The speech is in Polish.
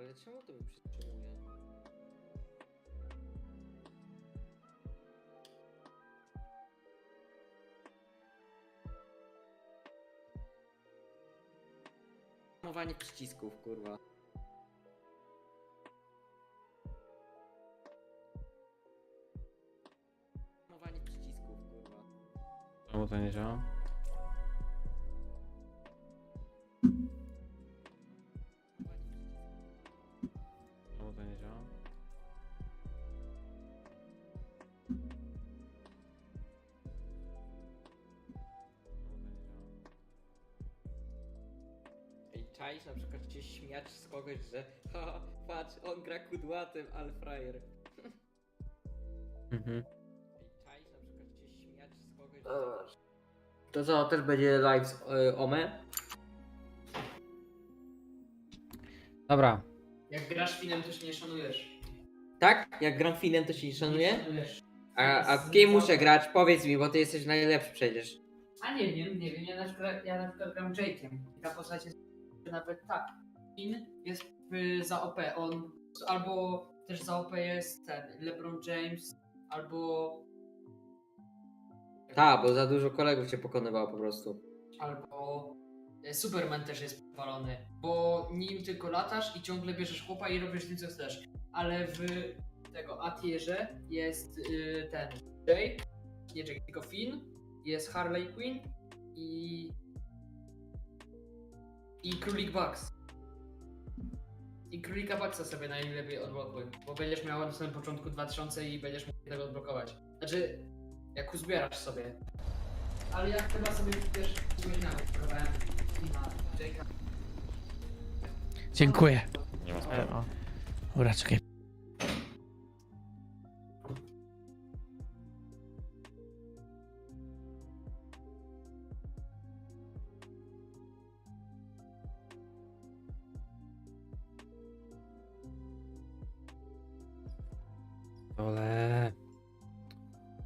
Ale czemu to mnie przytrzymuje? Przycisków, kurwa. Hamowanie przycisków, kurwa. Czemu to nie działa? Czaisz na przykład się śmiać z kogoś, że haha, patrz, on gra kudłatem, ale frajer. Mhm. Czaisz na przykład się śmiać z kogoś, że... To co, też będzie live z y, Ome? Dobra, Jak grasz finem, też nie szanujesz. Tak? Jak gram finem, to się nie Nie szanuje? szanujesz. A, a w kim muszę grać? Powiedz mi, bo ty jesteś najlepszy przecież. A nie wiem, nie wiem. Ja na przykład, ja na przykład gram Jake'iem. I ta postać jest nawet tak. Fin jest y, za OP. On albo też za OP jest ten LeBron James, albo Tak, bo za dużo kolegów cię pokonywało po prostu. albo e, Superman też jest powalony, bo nim tylko latasz i ciągle bierzesz chłopa i robisz z nim co chcesz. Ale w tego Atierze jest y, ten Jake, nie Jake, tylko Finn, jest Harley Quinn i i Królik Bugs. I Królika Bugsa sobie najlepiej odblokuj, bo będziesz miał na samym początku 2000 i będziesz mógł tego odblokować. Znaczy, jak uzbierasz sobie. Ale jak chyba sobie też umieszczamy, próbowałem Jake'a. Dziękuję. nie ma sprawy. Dobra, czekaj. All that.